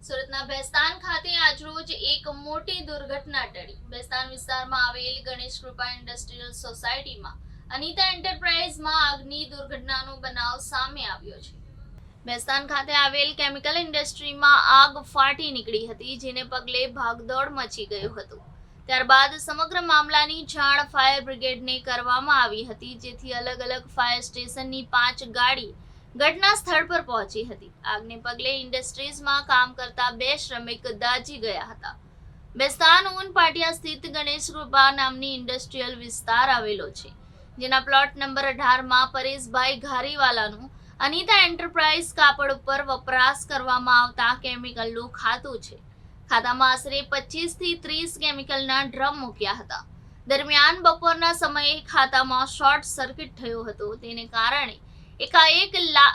સુરતના ભેસ્તાન ખાતે આજરોજ એક મોટી દુર્ઘટના ટળી. ભેસ્તાન વિસ્તારમાં આવેલ ગણેશ કૃપા ઇન્ડસ્ટ્રીયલ સોસાયટીમાં અનિતા એન્ટરપ્રાઇઝમાં આગની દુર્ઘટનાનો બનાવ સામે આવ્યો છે. ભેસ્તાન ખાતે આવેલ કેમિકલ ઇન્ડસ્ટ્રીમાં આગ ફાટી નીકળી હતી, જેને પગલે ભાગદોડ મચી ગયું હતું. ત્યારબાદ સમગ્ર મામલાની જાણ ફાયર બ્રિગેડને કરવામાં આવી હતી, જેથી અલગ અલગ ફાયર સ્ટેશનની પાંચ ગાડી ઘટના સ્થળ પર પહોંચી હતી. આગને પગલે ઇન્ડસ્ટ્રીઝમાં કામ કરતા બે શ્રમિક દાજી ગયા હતા. બેસ્તાન ઊન પાટિયા સ્થિત ગણેશ રૂપા નામની ઇન્ડસ્ટ્રીયલ વિસ્તાર આવેલો છે. જેના પ્લોટ નંબર અઢારમાં પરેશભાઈ ઘારીવાલાનું અનિતા એન્ટરપ્રાઇઝ કાપડ ઉપર વપરાશ કરવામાં આવતા કેમિકલનું ખાતું છે. ખાતામાં આશરે પચીસથી ત્રીસ કેમિકલના ડ્રમ મૂક્યા હતા. દરમિયાન બપોરના સમયે ખાતામાં શોર્ટ સર્કિટ થયો હતો. તેને કારણે એકાએક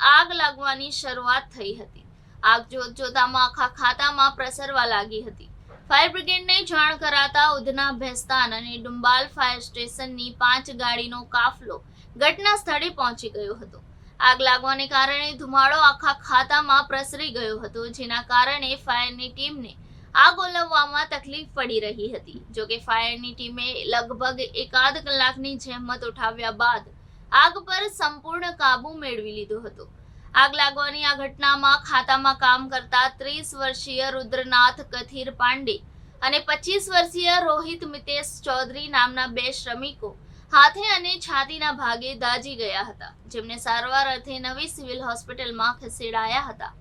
આગ લાગવાની શરૂઆત થઈ હતી. આગ જોત જોતામાં આખા ખાતામાં પ્રસરવા લાગી હતી. ફાયર બ્રિગેડને જાણ કરાતા ઉધના ભેસ્તાન અને ડુંબાલ ફાયર સ્ટેશનની પાંચ ગાડીનો કાફલો ઘટના સ્થળે પહોંચી ગયો હતો. આગ લાગવાને કારણે ધુમાડો આખા ખાતામાં પ્રસરી ગયો હતો, જેના કારણે ફાયરની ટીમને આગ ઓલવવામાં તકલીફ પડી રહી હતી. જોકે ફાયરની ટીમે લગભગ એકાદ કલાકની જહેમત ઉઠાવ્યા બાદ આગ પર સંપૂર્ણ કાબુ મેળવી લીધો હતો. આગ લાગવાની આ ઘટનામાં ખાતામાં કામ કરતા ત્રીસ વર્ષીય રુદ્રનાથ કથિર પાંડે અને પચીસ વર્ષીય રોહિત મિતેશ ચૌધરી નામના બે શ્રમિકો હાથે અને છાતીના ભાગે દાજી ગયા હતા. જેમને સારવાર અર્થે નવી સિવિલ હોસ્પિટલમાં ખસેડાયા હતા.